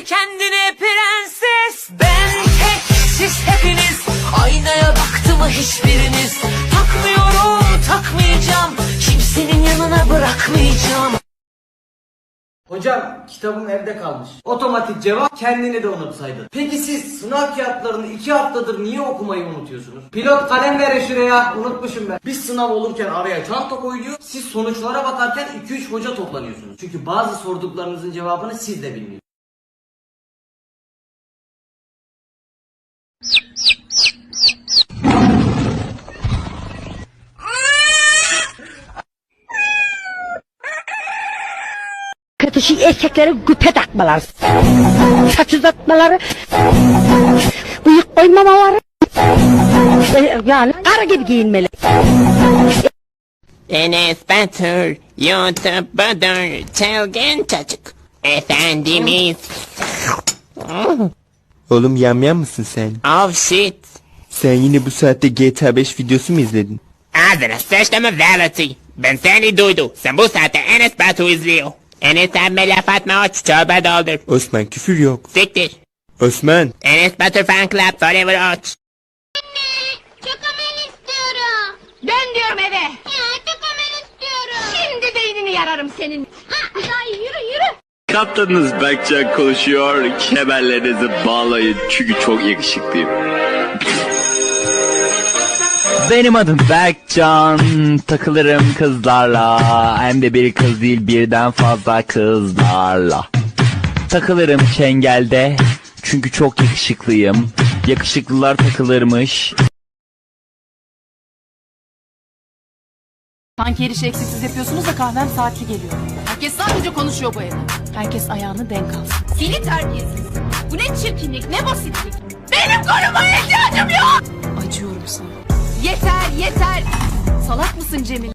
Bil kendine prenses Ben tek siz hepiniz Aynaya baktı mı hiçbiriniz Takmıyorum takmayacağım Kimsenin yanına bırakmayacağım Hocam kitabım evde kalmış. Otomatik cevap kendini de unutsaydın. Peki siz sınav kağıtlarını iki haftadır niye okumayı unutuyorsunuz? Pilot kalem verin şuraya. Unutmuşum ben. Biz sınav olurken araya çanta koyuyor. Siz sonuçlara bakarken 2-3 hoca toplanıyorsunuz. Çünkü bazı sorduklarınızın cevabını siz de bilmiyorsunuz. Kötü şey erkekleri güpe takmaları, saç uzatmaları, bıyık koymamaları, e, yani karı gibi giyinmeli. Enes Batur, YouTube'dur, çılgın çocuk. Efendimiz. Oğlum yamyam mısın sen? Oh shit. Sen yine bu saatte GTA 5 videosu mu izledin? Ağzına sıçtımı veleti. Ben seni duydum. Sen bu saatte Enes Batur izliyor. Enes abime laf atma aç çorba doldur. Osman küfür yok. Siktir. Osman. Enes Batur fan club forever aç. Çokomel istiyorum. Dön diyorum eve. Ya çokomel istiyorum. Şimdi beynini yararım senin. Ha, ya yürü yürü. Kaptanınız Berkcan konuşuyor. Kemerlerinizi bağlayın çünkü çok yakışıklıyım. Benim adım Berkcan. Takılırım kızlarla. Hem de bir kız değil birden fazla kızlarla. Takılırım çengelde. Çünkü çok yakışıklıyım. Yakışıklılar takılırmış. Sanki her işi eksiksiz yapıyorsunuz da kahvem saatli geliyor. Herkes sadece konuşuyor bu evde. Herkes ayağını denk alsın. Seni terbiyesiz. Bu ne çirkinlik, ne basitlik. Benim korumaya ihtiyacım yok. Acıyorum sana. Yeter, yeter. Salak mısın Cemil?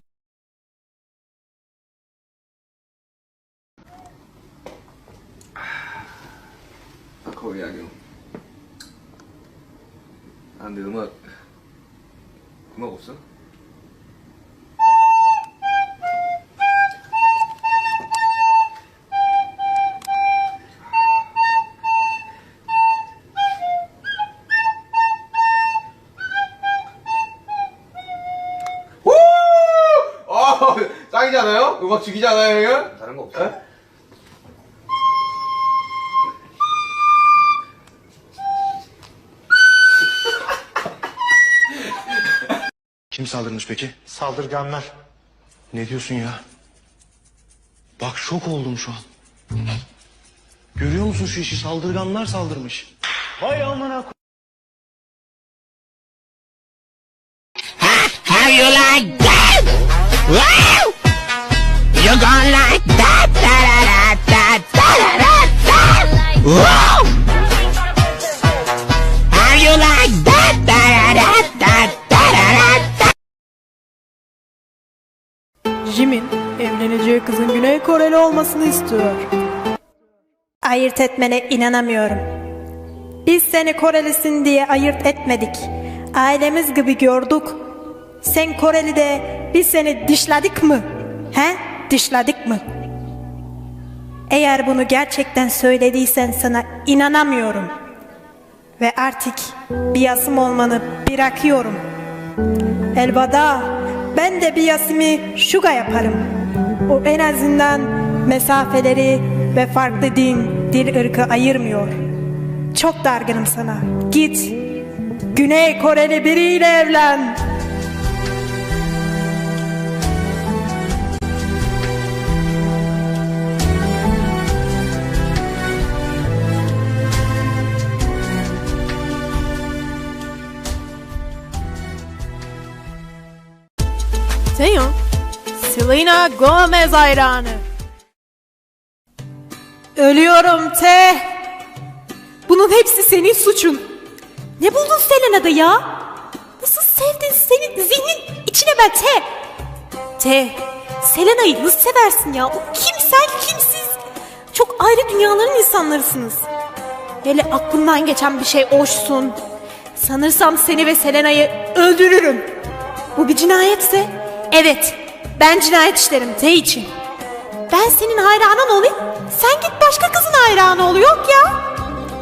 거기 악용 아 근데 음악 음악 없어? 짱이잖아요? 음악 죽이잖아요, 형은? 다른 거 없어? Kim saldırmış peki? Saldırganlar. Ne diyorsun ya? Bak şok oldum şu an. Görüyor musun şu işi? Saldırganlar saldırmış. Vay amına Jimin evleneceği kızın Güney Koreli olmasını istiyor. Ayırt etmene inanamıyorum. Biz seni Korelisin diye ayırt etmedik. Ailemiz gibi gördük. Sen Koreli de biz seni dışladık mı? He? Dışladık mı? Eğer bunu gerçekten söylediysen sana inanamıyorum. Ve artık bir yasım olmanı bırakıyorum. Elveda ben de bir yasımı şuga yaparım. O en azından mesafeleri ve farklı din, dil ırkı ayırmıyor. Çok dargınım sana. Git. Güney Koreli biriyle evlen. Taeyong, Selena Gomez hayranı. Ölüyorum te. Bunun hepsi senin suçun. Ne buldun Selena'da ya? Nasıl sevdin senin zihnin içine ben te. Te. Selena'yı nasıl seversin ya? O kim sen kimsiz? Çok ayrı dünyaların insanlarısınız. Hele aklımdan geçen bir şey hoşsun. Sanırsam seni ve Selena'yı öldürürüm. Bu bir cinayetse evet ben cinayet işlerim T için. Ben senin hayranın olayım sen git başka kızın hayranı ol yok ya.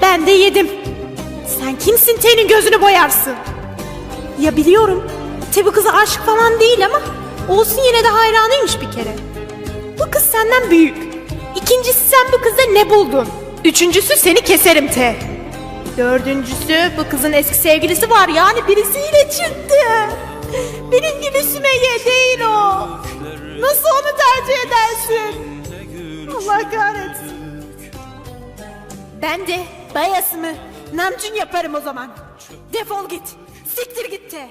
Ben de yedim. Sen kimsin T'nin gözünü boyarsın? Ya biliyorum. T bu kıza aşık falan değil ama olsun yine de hayranıymış bir kere. Bu kız senden büyük. İkincisi sen bu kızda ne buldun? Üçüncüsü seni keserim T. Dördüncüsü bu kızın eski sevgilisi var yani birisiyle çıktı. Benim gibi Sümeyye değil o. Nasıl onu tercih edersin? Allah kahretsin. Ben de bayasımı namcun yaparım o zaman. Defol git. Siktir git de.